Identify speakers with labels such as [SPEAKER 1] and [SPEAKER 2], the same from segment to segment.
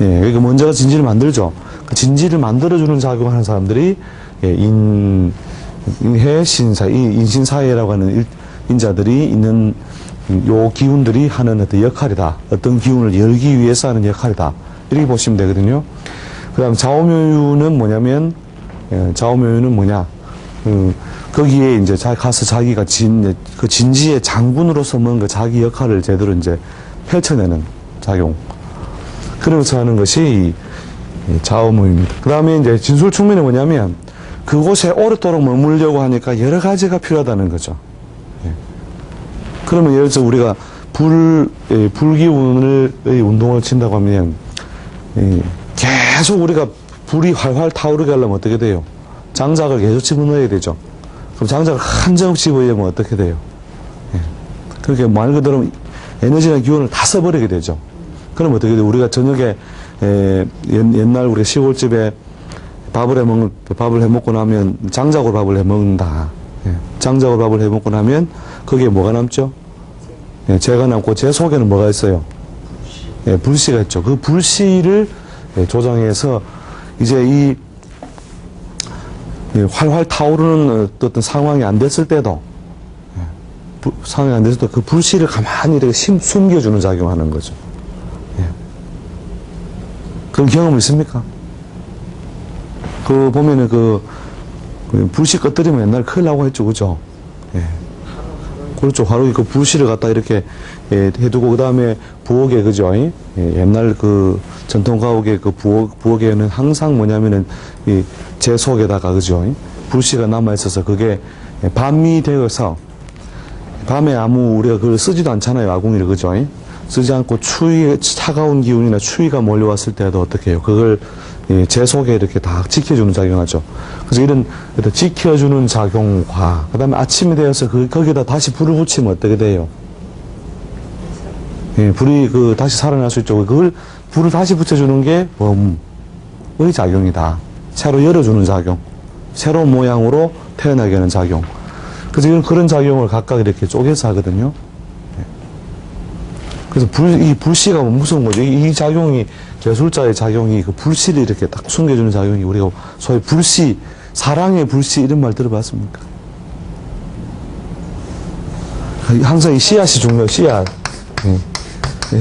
[SPEAKER 1] 예, 그러니까 먼저가 진지를 만들죠. 그 진지를 만들어주는 작용하는 사람들이 예, 인, 인해 신사, 이 인신사회라고 하는 일- 인자들이 있는 요 기운들이 하는 어떤 역할이다. 어떤 기운을 열기 위해서 하는 역할이다. 이렇게 보시면 되거든요. 그 다음 자오묘유는 뭐냐면, 예, 자오묘유는 뭐냐. 음, 거기에 이제 자, 가서 자기가 진, 그 진지의 장군으로서 뭔가 자기 역할을 제대로 이제 펼쳐내는 작용. 그러면서 하는 것이 자오무입니다. 그 다음에 이제 진술충면이 뭐냐면 그곳에 오랫도록 머물려고 하니까 여러 가지가 필요하다는 거죠. 예. 그러면 예를 들어서 우리가 불, 예, 불기운을, 의 운동을 친다고 하면 예, 계속 우리가 불이 활활 타오르게 하려면 어떻게 돼요? 장작을 계속 집어넣어야 되죠. 그럼 장작을 한정없이 집어넣으면 어떻게 돼요? 예. 그렇게 말 그대로 에너지나 기운을 다 써버리게 되죠. 그럼 어떻게 돼요? 우리가 저녁에 에, 옛, 옛날 우리가 시골집에 밥을 해 먹는 밥을 해 먹고 나면 장작으로 밥을 해 먹는다. 예. 장작으로 밥을 해 먹고 나면 거기에 뭐가 남죠? 예, 재가 남고 재 속에는 뭐가 있어요? 예, 불씨가 있죠. 그 불씨를 예, 조장해서 이제 이 예, 활활 타오르는 어떤 상황이 안 됐을 때도 예, 부- 상황이 안 됐을 때 그 불씨를 가만히 이렇게 심- 숨겨주는 작용하는 거죠. 예. 그런 경험 있습니까? 그 보면은 그, 그 불씨 꺼뜨리면 옛날 큰일 나고 했죠, 그죠? 예. 그렇죠. 바로 그 불씨를 갖다 이렇게 예, 해두고 그 다음에 부엌에 그죠? 예, 옛날 그 전통 가옥의 그 부엌 부엌에는 항상 뭐냐면은 이제 속에다가 그죠? 불씨가 남아 있어서 그게 예, 밤이 되어서 밤에 아무 우리가 그걸 쓰지도 않잖아요 아궁이를 그죠? 쓰지 않고 추위 차가운 기운이나 추위가 몰려왔을 때도 어떻게 해요? 그걸 예, 제 속에 이렇게 다 지켜주는 작용하죠. 그래서 이런 지켜주는 작용과 그 다음에 아침이 되어서 그 거기다 다시 불을 붙이면 어떻게 돼요? 예, 불이 그 다시 살아날 수 있죠. 그걸 불을 다시 붙여주는 게 범의 작용이다. 새로 열어주는 작용, 새로운 모양으로 태어나게 하는 작용. 그래서 이런 그런 작용을 각각 이렇게 쪼개서 하거든요. 예. 그래서 불, 이 불씨가 무서운 거죠. 이, 이 작용이, 개술자의 작용이 그 불씨를 이렇게 딱 숨겨주는 작용이 우리가 소위 불씨, 사랑의 불씨 이런 말 들어봤습니까? 항상 이 씨앗이 중요해요, 씨앗. 예. 예.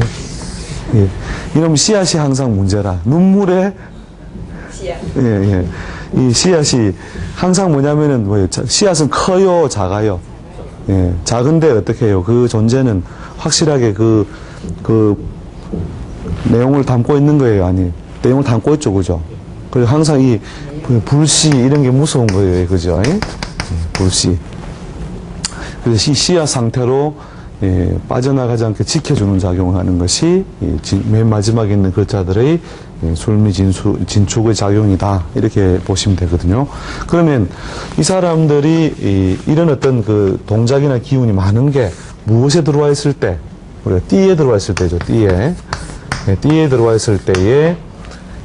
[SPEAKER 1] 예. 이러면 씨앗이 항상 문제라. 눈물에
[SPEAKER 2] 씨앗.
[SPEAKER 1] 예, 예. 이 씨앗이 항상 뭐냐면은 뭐예요? 자- 씨앗은 커요, 작아요. 예. 작은데 어떻게 해요? 그 존재는 확실하게 그, 그 내용을 담고 있는 거예요, 아니. 내용을 담고 있죠, 그죠? 그리고 항상 이 불씨 이런 게 무서운 거예요, 그죠? 예? 예, 불씨. 그래서 이 씨앗 상태로 예, 빠져나가지 않게 지켜주는 작용을 하는 것이 이 진- 맨 마지막에 있는 글자들의 예, 술미 진수, 진축의 작용이다 이렇게 보시면 되거든요. 그러면 이 사람들이 이, 이런 어떤 그 동작이나 기운이 많은 게 무엇에 들어와 있을 때 우리가 띠에 들어와 있을 때죠. 띠에 예, 띠에 들어와 있을 때에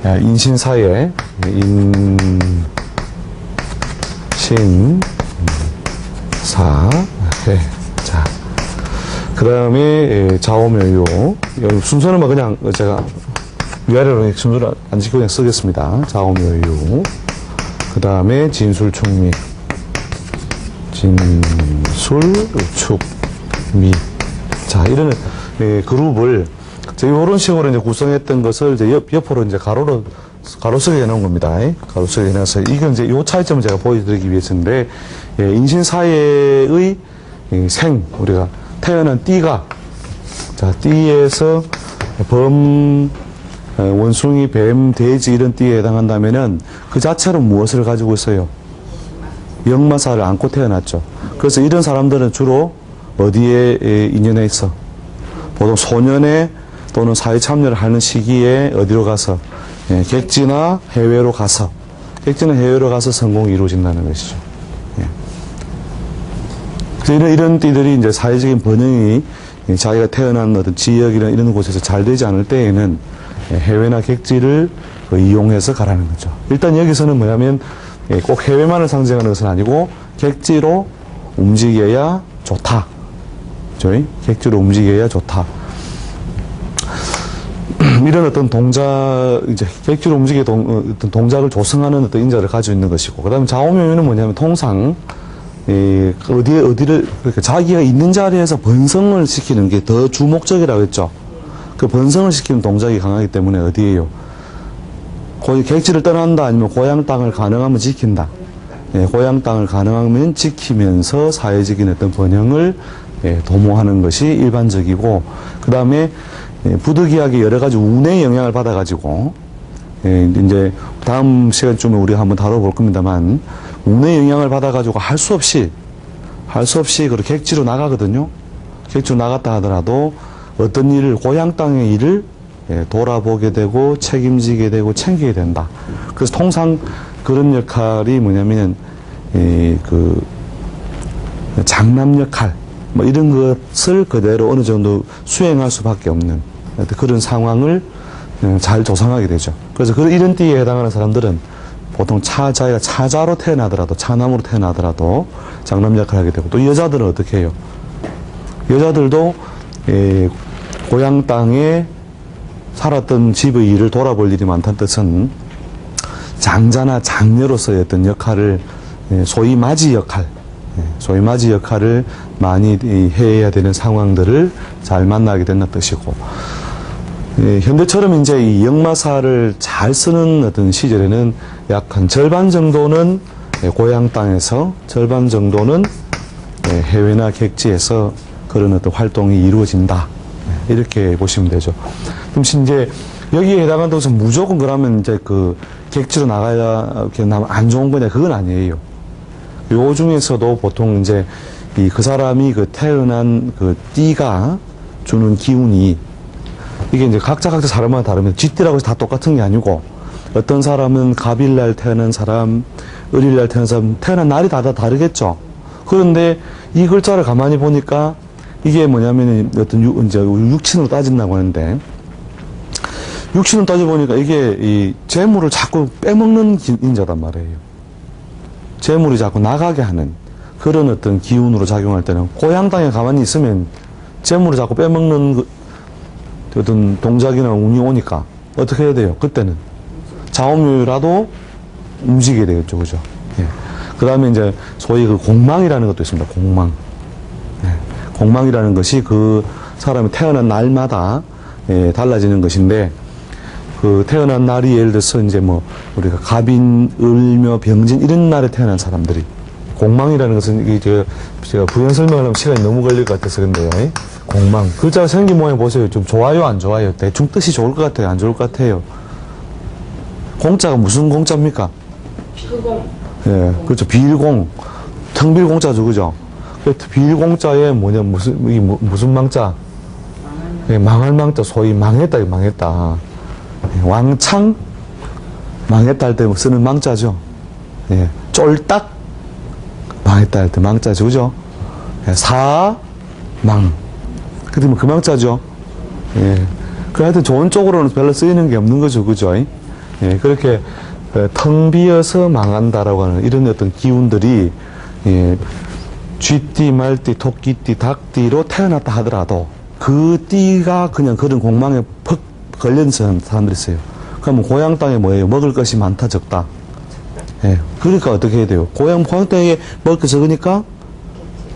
[SPEAKER 1] 예, 인신사에 예, 인신 사, 네. 자. 그 다음에, 자오묘요. 여기 순서는 뭐 그냥 제가 위아래로 순서를 안 지키고 그냥 쓰겠습니다. 자오묘요. 그 다음에 진술충미. 진술축 미. 자, 이런 예, 그룹을 저희 이런 식으로 이제 구성했던 것을 이제 옆, 옆으로 이제 가로로 가로쓰게 해놓은 겁니다. 가로쓰게 해놔서 이건 이제 요 차이점을 제가 보여드리기 위해서인데 예, 인신사회의 이생 우리가 태어난 띠가 자 띠에서 범 어, 원숭이, 뱀, 돼지 이런 띠에 해당한다면은 그 자체로 무엇을 가지고 있어요? 역마사를 안고 태어났죠. 그래서 이런 사람들은 주로 어디에 에, 인연해 있어? 보통 소년에 또는 사회 참여를 하는 시기에 어디로 가서 예, 객지나 해외로 가서 객지나 해외로 가서 성공이 이루어진다는 것이죠. 예. 그래서 이런, 이런 띠들이 이제 사회적인 번영이 이 자기가 태어난 어떤 지역이나 이런 곳에서 잘 되지 않을 때에는 예, 해외나 객지를 그 이용해서 가라는 거죠. 일단 여기서는 뭐냐면 예, 꼭 해외만을 상징하는 것은 아니고 객지로 움직여야 좋다. 저희 객지로 움직여야 좋다. 이런 어떤 동작, 이제 객지로 움직이게 동, 어, 어떤 동작을 조성하는 어떤 인자를 가지고 있는 것이고, 그 다음에 좌우명유는 뭐냐면 통상, 이, 어디에, 어디를, 그러니까 자기가 있는 자리에서 번성을 시키는 게 더 주목적이라고 했죠. 그 번성을 시키는 동작이 강하기 때문에 어디에요? 거의 객지를 떠난다 아니면 고향 땅을 가능하면 지킨다. 예, 고향 땅을 가능하면 지키면서 사회적인 어떤 번영을 예, 도모하는 것이 일반적이고 그 다음에 예, 부득이하게 여러 가지 운의 영향을 받아가지고 예, 이제 다음 시간쯤에 우리가 한번 다뤄볼 겁니다만 운의 영향을 받아가지고 할 수 없이 할 수 없이 그렇게 객지로 나가거든요. 객지로 나갔다 하더라도 어떤 일을 고향 땅의 일을 예, 돌아보게 되고 책임지게 되고 챙기게 된다. 그래서 통상 그런 역할이 뭐냐면 이, 그 장남 역할 뭐 이런 것을 그대로 어느 정도 수행할 수밖에 없는 그런 상황을 음, 잘 조성하게 되죠. 그래서 그런 이런 띠에 해당하는 사람들은 보통 차자가 차자로 태어나더라도 차남으로 태어나더라도 장남 역할을 하게 되고 또 여자들은 어떻게 해요? 여자들도 에, 고향 땅에 살았던 집의 일을 돌아볼 일이 많다는 뜻은 장자나 장녀로서의 어떤 역할을 예, 소위 맞이 역할, 예, 소위 맞이 역할을 많이 이, 해야 되는 상황들을 잘 만나게 된다는 뜻이고, 예, 현대처럼 이제 이 역마사를 잘 쓰는 어떤 시절에는 약 한 절반 정도는 예, 고향 땅에서 절반 정도는 예, 해외나 객지에서 그런 어떤 활동이 이루어진다. 예, 이렇게 보시면 되죠. 그럼 이제 여기에 해당하는 것은 무조건 그러면 이제 그 객지로 나가야 안 좋은 거냐 그건 아니에요. 요 중에서도 보통 이제 이 그 사람이 그 태어난 그 띠가 주는 기운이 이게 이제 각자 각자 사람마다 다르면 쥐띠라고 해서 다 똑같은 게 아니고 어떤 사람은 갑일 날 태어난 사람, 을일 날 태어난 사람 태어난 날이 다, 다 다르겠죠. 그런데 이 글자를 가만히 보니까 이게 뭐냐면 어떤 유, 이제 육친으로 따진다고 하는데 육신을 따져보니까 이게 이 재물을 자꾸 빼먹는 기- 인자단 말이에요. 재물이 자꾸 나가게 하는 그런 어떤 기운으로 작용할 때는 고향 땅에 가만히 있으면 재물을 자꾸 빼먹는 그 어떤 동작이나 운이 오니까 어떻게 해야 돼요? 그때는 자원묘라도 움직이게 되겠죠, 그죠? 예. 그 다음에 이제 소위 그 공망이라는 것도 있습니다. 공망. 예. 공망이라는 것이 그 사람이 태어난 날마다 예, 달라지는 것인데 그 태어난 날이 예를 들어서 이제 뭐 우리가 갑인, 을묘, 병진 이런 날에 태어난 사람들이 공망이라는 것은 이게 제가, 제가 부연 설명하려면 시간이 너무 걸릴 것 같아서 그런데요. 예? 공망. 글자 생긴 모양 보세요. 좀 좋아요, 안 좋아요? 대충 뜻이 좋을 것 같아요, 안 좋을 것 같아요? 공자가 무슨 공자입니까?
[SPEAKER 2] 피공
[SPEAKER 1] 예, 그렇죠. 비일공. 텅빌공자죠, 그죠? 그 비일공자에 뭐냐, 무슨, 이게 뭐- 무슨 망자? 예, 망할 망자, 소위 망했다, 망했다. 예, 왕창? 망했다 할 때 쓰는 망자죠. 예, 쫄딱? 망했다 할 때 망자죠, 그죠? 예, 사, 망. 그러면 그 망자죠. 예. 그 하여튼 좋은 쪽으로는 별로 쓰이는 게 없는 거죠, 그죠? 예, 그렇게 어, 텅 비어서 망한다라고 하는 이런 어떤 기운들이 예, 쥐띠, 말띠, 토끼띠, 닭띠로 태어났다 하더라도 그 띠가 그냥 그런 공망에 퍽 걸린 사람들이 있어요. 그러면 고향 땅에 뭐예요? 먹을 것이 많다, 적다. 예, 그러니까 어떻게 해야 돼요? 고향, 고향 땅에 먹을 게 적으니까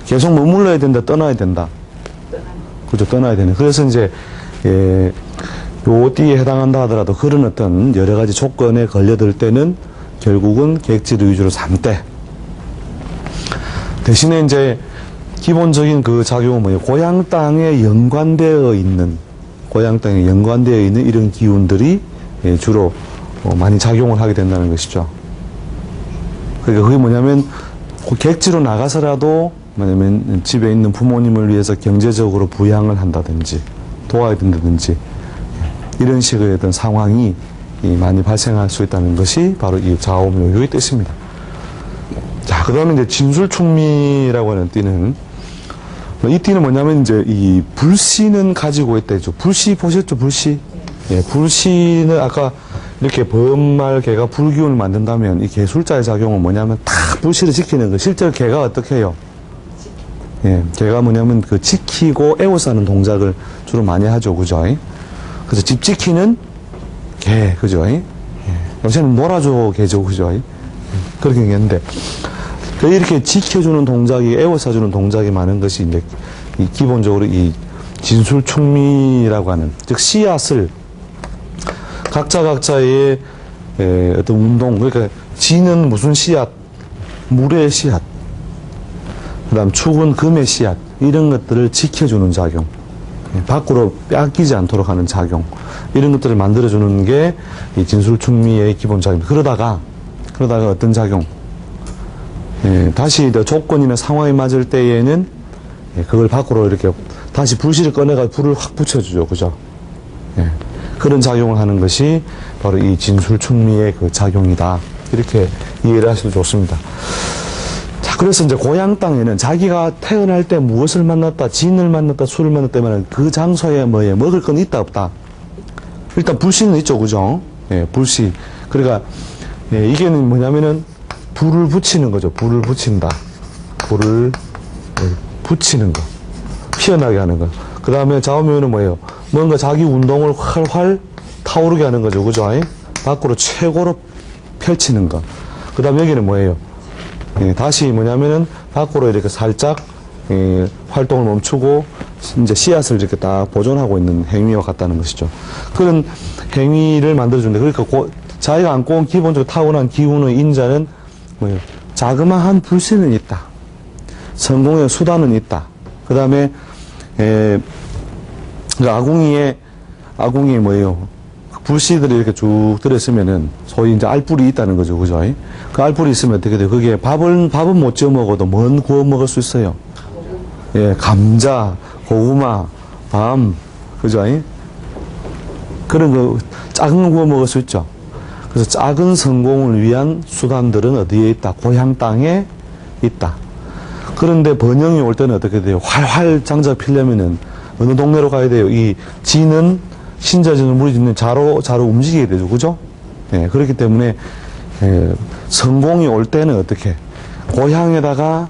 [SPEAKER 1] 계속 머물러야 된다, 떠나야 된다. 그죠, 떠나야 되는. 그래서 이제, 예, 요 띠에 해당한다 하더라도 그런 어떤 여러 가지 조건에 걸려들 때는 결국은 객지를 위주로 삼되 대신에 이제 기본적인 그 작용은 뭐예요? 고향 땅에 연관되어 있는 고향 땅에 연관되어 있는 이런 기운들이 예, 주로 어, 많이 작용을 하게 된다는 것이죠. 그러니까 그게 뭐냐면 그 객지로 나가서라도 뭐냐면 집에 있는 부모님을 위해서 경제적으로 부양을 한다든지 도와야 된다든지 이런 식의 어떤 상황이 이 많이 발생할 수 있다는 것이 바로 이 좌우묘유의 뜻입니다. 자, 그 다음에 이제 진술충미라고 하는 띠는 이 띠는 뭐냐면 이제 이 불씨는 가지고 있다 했죠. 불씨 보셨죠? 불씨. 예, 불씨는 아까 이렇게 범말 개가 불기운을 만든다면 이 개술자의 작용은 뭐냐면 다 불씨를 지키는 거. 실제로 개가 어떻게 해요? 예, 개가 뭐냐면 그 지키고 에워싸는 동작을 주로 많이 하죠. 그죠? 그래서 집 지키는 개, 그죠? 예. 요새는 놀아줘 개죠, 그죠? 예. 그렇게 얘기했는데. 그 이렇게 지켜주는 동작이, 애워싸주는 동작이 많은 것이 이제 이 기본적으로 이 진술충미라고 하는, 즉 씨앗을 각자 각자의 에, 어떤 운동, 그러니까 지는 무슨 씨앗, 물의 씨앗, 그 다음 축은 금의 씨앗, 이런 것들을 지켜주는 작용. 예, 밖으로 뺏기지 않도록 하는 작용. 이런 것들을 만들어주는 게 이 진술충미의 기본 작용입니다. 그러다가, 그러다가 어떤 작용? 예, 다시 더 조건이나 상황이 맞을 때에는 예, 그걸 밖으로 이렇게 다시 불씨를 꺼내가 불을 확 붙여주죠. 그죠? 예, 그런 작용을 하는 것이 바로 이 진술충미의 그 작용이다. 이렇게 이해를 하셔도 좋습니다. 자, 그래서 이제 고향 땅에는 자기가 태어날 때 무엇을 만났다, 진을 만났다, 술을 만났다면 그 장소에 뭐에 먹을 건 있다, 없다. 일단 불씨는 있죠, 그죠? 예, 불씨. 그러니까, 예, 이게 뭐냐면은 불을 붙이는 거죠. 불을 붙인다. 불을 예, 붙이는 거. 피어나게 하는 거. 그 다음에 좌우면은 뭐예요? 뭔가 자기 운동을 활활 타오르게 하는 거죠. 그죠? 예? 밖으로 최고로 펼치는 거. 그 다음 여기는 뭐예요? 예, 다시 뭐냐면은 밖으로 이렇게 살짝 예, 활동을 멈추고 이제 씨앗을 이렇게 딱 보존하고 있는 행위와 같다는 것이죠. 그런 행위를 만들어준다. 그러니까 고- 자기가 안고 온 기본적으로 타고난 기운의 인자는 뭐예요? 자그마한 불씨는 있다. 성공의 수단은 있다. 그 다음에 그 아궁이에 아궁이 뭐예요? 불씨들이 이렇게 쭉 들어있으면은 소위 이제 알뿔이 있다는 거죠, 그죠? 그 알뿔이 있으면 어떻게 돼요? 그게 밥은 밥은 못 지어 먹어도 뭔 구워 먹을 수 있어요? 예, 감자, 고구마, 밤, 그죠? 그런 거 작은 거 구워 먹을 수 있죠. 그래서 작은 성공을 위한 수단들은 어디에 있다? 고향 땅에 있다. 그런데 번영이 올 때는 어떻게 돼요? 활활 장작 피려면은 어느 동네로 가야 돼요? 이 지는 신자지는 물이 짓는 자로 자로 움직이게 되죠, 그죠? 예, 그렇기 때문에 예, 성공이 올 때는 어떻게 고향에다가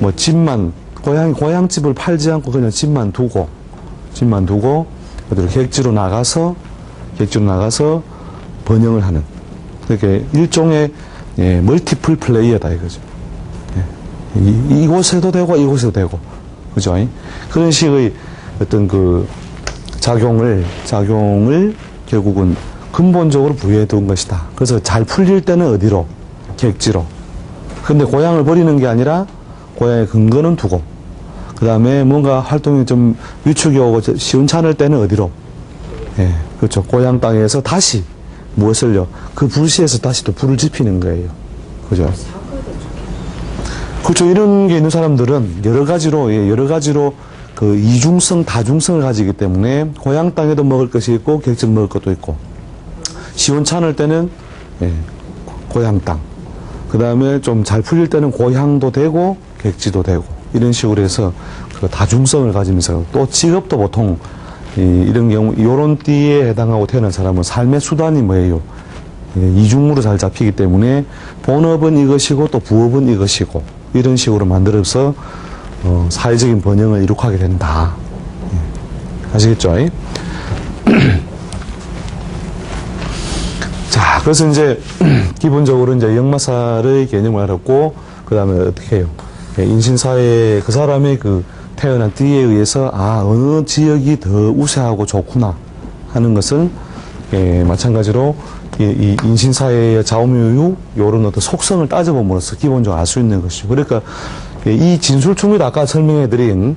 [SPEAKER 1] 뭐 집만 고향 고향 집을 팔지 않고 그냥 집만 두고 집만 두고 어디로 객지로 나가서 객지로 나가서 번영을 하는 그렇게 일종의 예, 멀티플 플레이어다 이거죠. 이, 이곳에도 되고 이곳에도 되고 그죠? 그런 식의 어떤 그 작용을 작용을 결국은 근본적으로 부여해 둔 것이다. 그래서 잘 풀릴 때는 어디로? 객지로. 근데 고향을 버리는 게 아니라 고향의 근거는 두고 그 다음에 뭔가 활동이 좀 위축이 오고 저- 시원찮을 때는 어디로? 예, 그렇죠. 고향 땅에서 다시 무엇을요? 그 불씨에서 다시 또 불을 지피는 거예요. 그죠? 그렇죠. 이런 게 있는 사람들은 여러 가지로, 예, 여러 가지로 그 이중성, 다중성을 가지기 때문에 고향 땅에도 먹을 것이 있고 객집 먹을 것도 있고 시원찮을 때는 예, 고향 땅. 그 다음에 좀 잘 풀릴 때는 고향도 되고 객지도 되고 이런 식으로 해서 그 다중성을 가지면서 또 직업도 보통 이, 이런 경우 이런 띠에 해당하고 태어난 사람은 삶의 수단이 뭐예요? 예, 이중으로 잘 잡히기 때문에 본업은 이것이고 또 부업은 이것이고 이런 식으로 만들어서 어, 사회적인 번영을 이룩하게 된다. 예. 아시겠죠? 이? 자, 그래서 이제 기본적으로 이제 역마살의 개념을 알았고 그 다음에 어떻게 해요? 예, 인신사회 그 사람의 그 태어난 띠에 의해서 아 어느 지역이 더 우세하고 좋구나 하는 것을 예, 마찬가지로 이, 이 인신사회의 좌우묘유 요런 어떤 속성을 따져봄으로써 기본적으로 알 수 있는 것이죠. 그러니까 예, 이 진술충미도 아까 설명해드린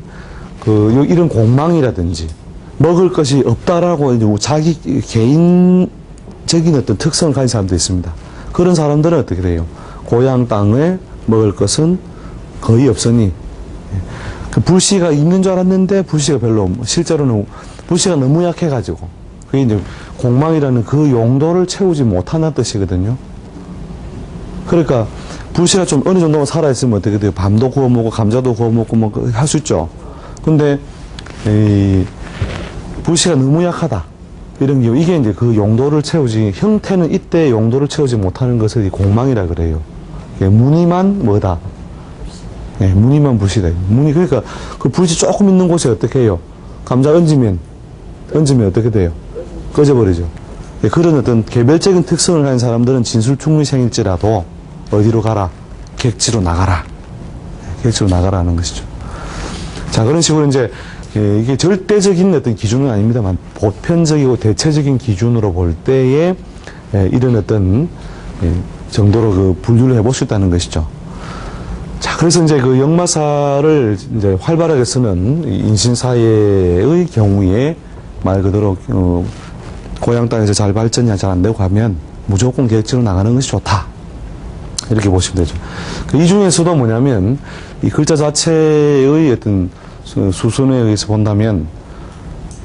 [SPEAKER 1] 그 요- 이런 공망이라든지 먹을 것이 없다라고 이제 자기 개인적인 어떤 특성을 가진 사람도 있습니다. 그런 사람들은 어떻게 돼요? 고향 땅에 먹을 것은 거의 없으니 예, 그 불씨가 있는 줄 알았는데 불씨가 별로 없- 실제로는 불씨가 너무 약해가지고 그게 이제 공망이라는 그 용도를 채우지 못하는 뜻이거든요. 그러니까 불씨가 좀 어느 정도만 살아있으면 어떻게 돼요? 밤도 구워 먹고 감자도 구워 먹고 뭐 할 수 있죠. 근데 이 불씨가 너무 약하다. 이런 경우 이게 이제 그 용도를 채우지 형태는 이때 용도를 채우지 못하는 것을 이 공망이라 그래요. 무늬만 뭐다. 예, 무늬만 불씨다. 무늬 그러니까 그 불씨 조금 있는 곳에 어떻게 해요? 감자 얹으면 얹으면 어떻게 돼요? 꺼져버리죠. 예, 그런 어떤 개별적인 특성을 가진 사람들은 진술충리생일지라도 어디로 가라? 객지로 나가라. 예, 객지로 나가라는 것이죠. 자, 그런 식으로 이제 예, 이게 절대적인 어떤 기준은 아닙니다만 보편적이고 대체적인 기준으로 볼 때에 예, 이런 어떤 예, 정도로 그 분류를 해볼 수 있다는 것이죠. 자, 그래서 이제 그 역마사를 이제 활발하게 쓰는 이 인신사회의 경우에 말 그대로 어, 고향 땅에서 잘 발전이 잘 안 되고 가면 무조건 계획지로 나가는 것이 좋다. 이렇게 보시면 되죠. 그이 중에서도 뭐냐면 이 글자 자체의 어떤 수- 수순에 의해서 본다면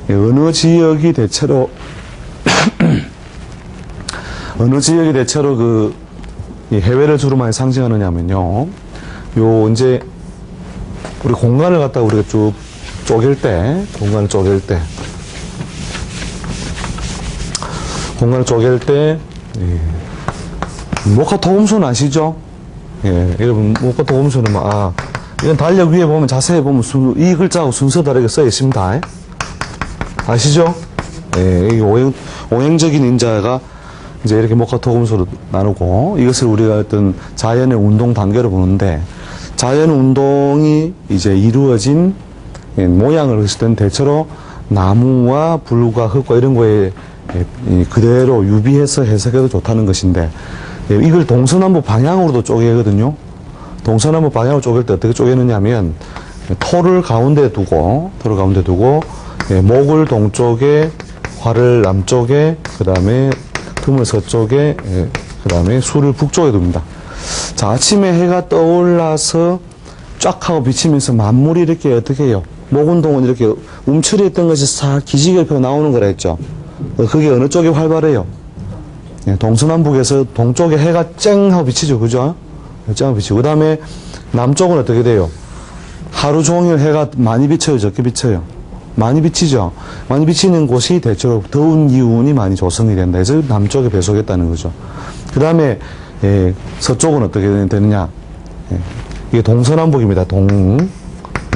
[SPEAKER 1] 이 어느 지역이 대체로 어느 지역이 대체로 그이 해외를 주로 많이 상징하느냐면요. 요 이제 우리 공간을 갖다 가 우리가 쭉 쪼갤 때 공간을 쪼갤 때 공간을 쪼갤 때 예. 목화 도금수는 아시죠? 예, 여러분 목화 도금수는 막 아, 이건 달력 위에 보면 자세히 보면 순, 이 글자하고 순서 다르게 써 있습니다. 예. 아시죠? 예, 이 오행 오행적인 인자가 이제 이렇게 목화 도금수로 나누고 이것을 우리가 어떤 자연의 운동 단계로 보는데 자연 운동이 이제 이루어진 예, 모양을 했을 때는 대체로 나무와 불과 흙과 이런 거에 예, 이 그대로 유비해서 해석해도 좋다는 것인데 예, 이걸 동서남북 방향으로도 쪼개거든요. 동서남북 방향으로 쪼갤 때 어떻게 쪼개느냐 하면 토를 가운데 두고 토를 가운데 두고 예, 목을 동쪽에 활을 남쪽에 그 다음에 금을 서쪽에 그 다음에 수를 북쪽에 둡니다. 자 아침에 해가 떠올라서 쫙 하고 비치면서 만물이 이렇게 어떻게 해요? 목운동은 이렇게 움츠렸던 것이 싹 기지개 펴 나오는 거라 했죠. 어, 그게 어느 쪽이 활발해요? 예, 동서남북에서 동쪽에 해가 쨍 하고 비치죠. 그죠? 쨍 하고 비치고. 그 다음에 남쪽은 어떻게 돼요? 하루 종일 해가 많이 비쳐요? 적게 비쳐요? 많이 비치죠? 많이 비치는 곳이 대체로 더운 기운이 많이 조성이 된다. 그래서 남쪽에 배속했다는 거죠. 그 다음에, 예, 서쪽은 어떻게 되느냐? 예, 이게 동서남북입니다. 동.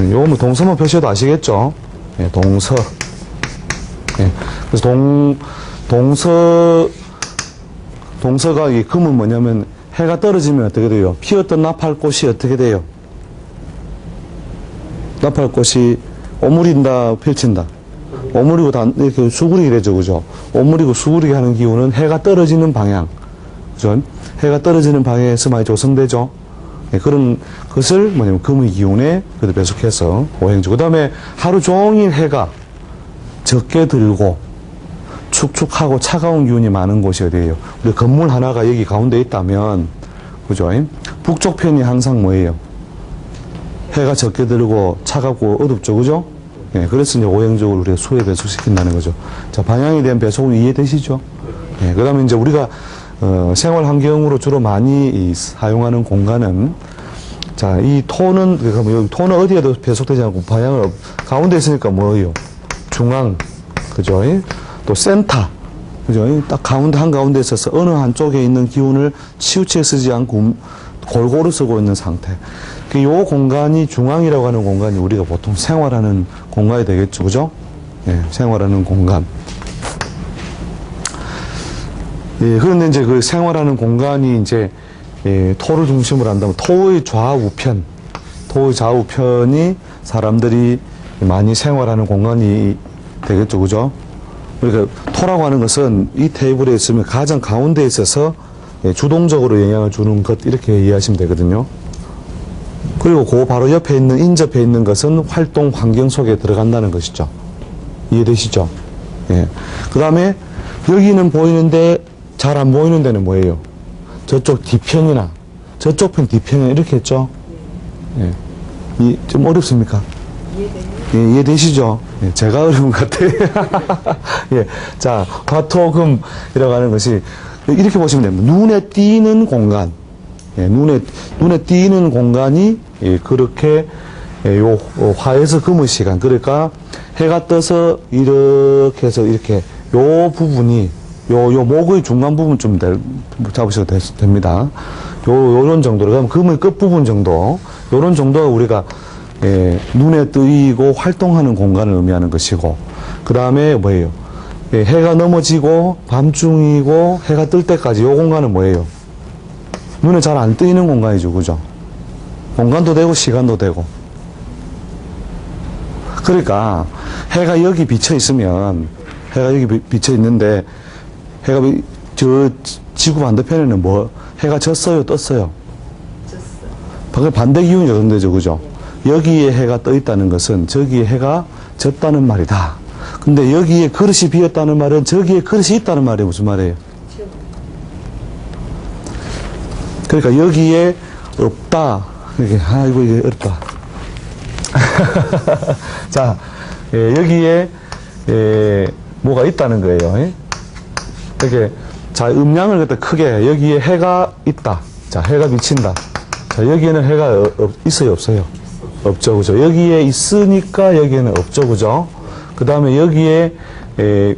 [SPEAKER 1] 요거 뭐 동서만 표시해도 아시겠죠? 예, 동서. 예, 그래서 동, 동서, 동서가 이 금은 뭐냐면 해가 떨어지면 어떻게 돼요? 피었던 나팔꽃이 어떻게 돼요? 나팔꽃이 오므린다, 펼친다. 오므리고 단, 이렇게 수그리게 되죠, 그죠? 오므리고 수그리게 하는 기운은 해가 떨어지는 방향. 그죠? 해가 떨어지는 방향에서 많이 조성되죠? 예, 그런 것을 뭐냐면 금의 기운에 그대로 배속해서 오행주. 그 다음에 하루 종일 해가 적게 들고 축축하고 차가운 기운이 많은 곳이 어디예요? 우리 건물 하나가 여기 가운데 있다면, 그죠? 북쪽 편이 항상 뭐예요? 해가 적게 들고 차갑고 어둡죠, 그죠? 예, 그래서 이제 오행적으로 우리가 수에 배속시킨다는 거죠. 자, 방향에 대한 배속은 이해되시죠? 예, 그 다음에 이제 우리가, 어, 생활 환경으로 주로 많이 이 사용하는 공간은, 자, 이 토는, 그러니까 뭐 토는 어디에도 배속되지 않고 방향을, 가운데 있으니까 뭐예요? 중앙, 그죠? 예? 또 센터, 그죠? 예? 딱 가운데, 한 가운데 있어서 어느 한쪽에 있는 기운을 치우쳐 쓰지 않고 음- 골고루 쓰고 있는 상태. 그요 공간이 중앙이라고 하는 공간이 우리가 보통 생활하는 공간이 되겠죠. 그죠? 예, 생활하는 공간. 예, 그런데 이제 그 생활하는 공간이 이제 예, 토를 중심으로 한다면 토의 좌우편, 토의 좌우편이 사람들이 많이 생활하는 공간이 되겠죠. 그죠? 그러니까 토라고 하는 것은 이 테이블에 있으면 가장 가운데에 있어서 예, 주동적으로 영향을 주는 것 이렇게 이해하시면 되거든요. 그리고 그 바로 옆에 있는 인접해 있는 것은 활동 환경 속에 들어간다는 것이죠. 이해되시죠? 예. 그 다음에 여기는 보이는데 잘 안 보이는 데는 뭐예요? 저쪽 뒤편이나 저쪽 편 뒤편이나 이렇게 했죠? 예. 이, 좀 어렵습니까? 예, 이해되시죠? 예, 제가 어려운 것 같아요. 예. 자, 화토금이라고 하는 것이 이렇게 보시면 됩니다. 눈에 띄는 공간. 예, 눈에, 눈에 띄는 공간이 예, 그렇게 예, 요 어, 화에서 금의 시간. 그러니까 해가 떠서 이렇게 해서 이렇게 요 부분이 요, 요 목의 중간 부분 좀 될- 잡으셔도 되- 됩니다. 요, 요런 정도로. 그럼 금의 끝부분 정도. 요런 정도가 우리가 예, 눈에 뜨이고 활동하는 공간을 의미하는 것이고, 그 다음에 뭐예요? 예, 해가 넘어지고 밤중이고 해가 뜰 때까지 요 공간은 뭐예요? 눈에 잘 안 뜨이는 공간이죠. 그죠? 공간도 되고 시간도 되고. 그러니까 해가 여기 비쳐 있으면 해가 여기 비- 비쳐 있는데 해가 비- 저 지구 반대편에는 뭐 해가 졌어요, 떴어요. 방금 반대 기운이 적용되죠, 그죠? 여기에 해가 떠 있다는 것은 저기에 해가 졌다는 말이다. 근데 여기에 그릇이 비었다는 말은 저기에 그릇이 있다는 말이 무슨 말이에요? 그러니까 여기에 없다. 이게 아이고 이게 어렵다. 자, 예, 여기에 예, 뭐가 있다는 거예요. 예? 이렇게 자 음량을 갖다 크게 여기에 해가 있다. 자 해가 비친다. 자 여기에는 해가 어- 없- 있어요 없어요? 없죠 그죠? 여기에 있으니까 여기에는 없죠 그죠? 그 다음에 여기에 에,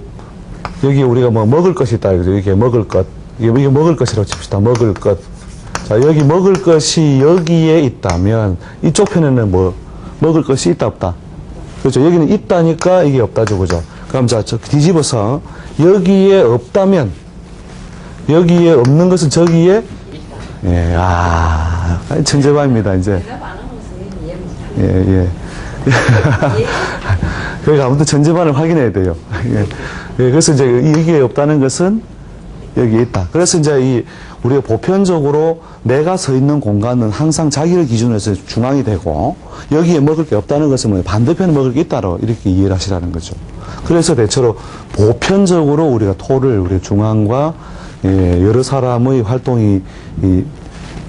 [SPEAKER 1] 여기에 우리가 뭐 먹을 것이 있다 그죠? 이게 먹을 것 이게, 이게 먹을 것이라고 칩시다 먹을 것. 자 여기 먹을 것이 여기에 있다면 이쪽 편에는 뭐 먹을 것이 있다 없다. 그렇죠. 여기는 있다니까 이게 없다죠. 그죠? 그럼 자, 저 뒤집어서 여기에 없다면 여기에 없는 것은 저기에 예, 아, 천재반입니다, 이제. 예, 예. 그러니까 아무튼 천재반을 확인해야 돼요. 예. 예, 그래서 이제 여기에 없다는 것은 여기에 있다. 그래서 이제 이 우리가 보편적으로 내가 서 있는 공간은 항상 자기를 기준으로 해서 중앙이 되고 여기에 먹을 게 없다는 것은 뭐 반대편에 먹을 게 있다로 이렇게 이해를 하시라는 거죠. 그래서 대체로 보편적으로 우리가 토를 우리 중앙과 예, 여러 사람의 활동이 이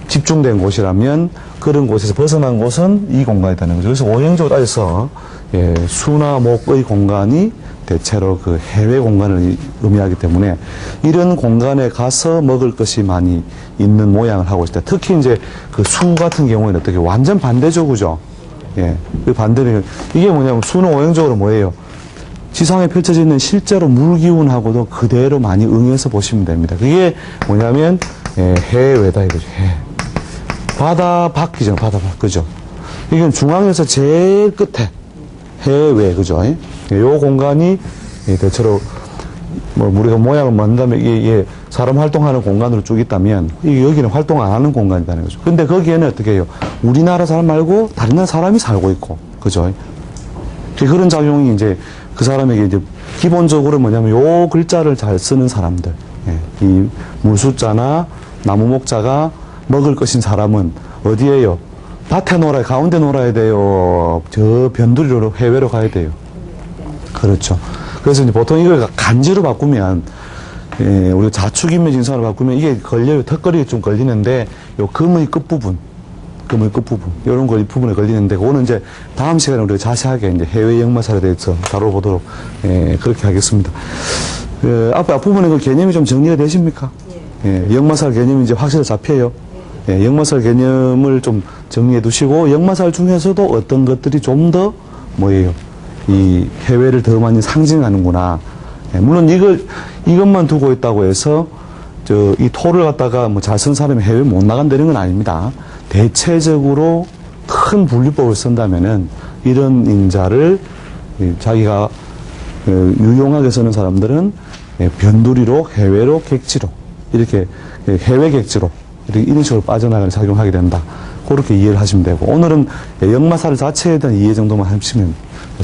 [SPEAKER 1] 집중된 곳이라면 그런 곳에서 벗어난 곳은 이 공간이 되는 거죠. 그래서 오행적으로 따져서 예, 수나 목의 공간이 대체로 그 해외 공간을 의미하기 때문에 이런 공간에 가서 먹을 것이 많이 있는 모양을 하고 있다. 특히 이제 그 수 같은 경우에는 어떻게 완전 반대죠, 그죠? 예, 그 반대는 이게 뭐냐면 수는 오행적으로 뭐예요? 지상에 펼쳐져 있는 실제로 물 기운하고도 그대로 많이 응해서 보시면 됩니다. 그게 뭐냐면 예, 해외다 이거죠. 해. 바다 밖이죠. 바다 밖. 그죠? 이건 중앙에서 제일 끝에 해외. 그죠? 예? 요 공간이 예, 대체로 뭐 우리가 모양을 만든다면 이게, 사람 활동하는 공간으로 쭉 있다면 이 여기는 활동 안 하는 공간이라는 거죠. 근데 거기에는 어떻게 해요? 우리나라 사람 말고 다른 나라 사람이 살고 있고. 그죠? 그런 작용이 이제 그 사람에게 이제 기본적으로 뭐냐면 요 글자를 잘 쓰는 사람들. 예, 이 물숫자나 나무 목자가 먹을 것인 사람은 어디에요? 밭에 놀아야, 가운데 놀아야 돼요. 저 변두리로 해외로 가야 돼요. 그렇죠. 그래서 이제 보통 이걸 간지로 바꾸면, 예, 우리가 자축인묘 진사로 바꾸면 이게 걸려요. 턱걸이가 좀 걸리는데, 요 금의 끝부분, 금의 끝부분, 이런 거, 이 부분에 걸리는데, 그거는 이제 다음 시간에 우리가 자세하게 이제 해외 역마살에 대해서 다뤄보도록, 예, 그렇게 하겠습니다. 그, 앞에 앞부분에 그 개념이 좀 정리가 되십니까? 예, 역마살 개념이 이제 확실히 잡혀요. 예, 역마살 개념을 좀 정리해 두시고, 역마살 중에서도 어떤 것들이 좀 더 뭐예요? 이 해외를 더 많이 상징하는구나. 예, 물론 이걸, 이것만 두고 있다고 해서, 저, 이 토를 갖다가 뭐 잘 쓴 사람이 해외 못 나간다는 건 아닙니다. 대체적으로 큰 분류법을 쓴다면은 이런 인자를 이 자기가 그 유용하게 쓰는 사람들은 예, 변두리로 해외로 객지로 이렇게 예, 해외 객지로 이렇게 이런 식으로 빠져나가는 작용하게 된다. 그렇게 이해를 하시면 되고 오늘은 예, 역마살 자체에 대한 이해 정도만 하시면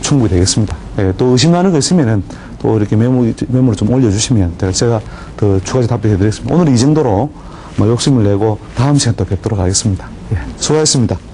[SPEAKER 1] 충분히 되겠습니다. 예, 또 의심나는 거 있으면은 또 이렇게 메모 메모를 좀 올려주시면 제가 더 추가적 답변해 드리겠습니다. 오늘 이 정도로 뭐 욕심을 내고 다음 시간 또 뵙도록 하겠습니다. 예, 수고하셨습니다.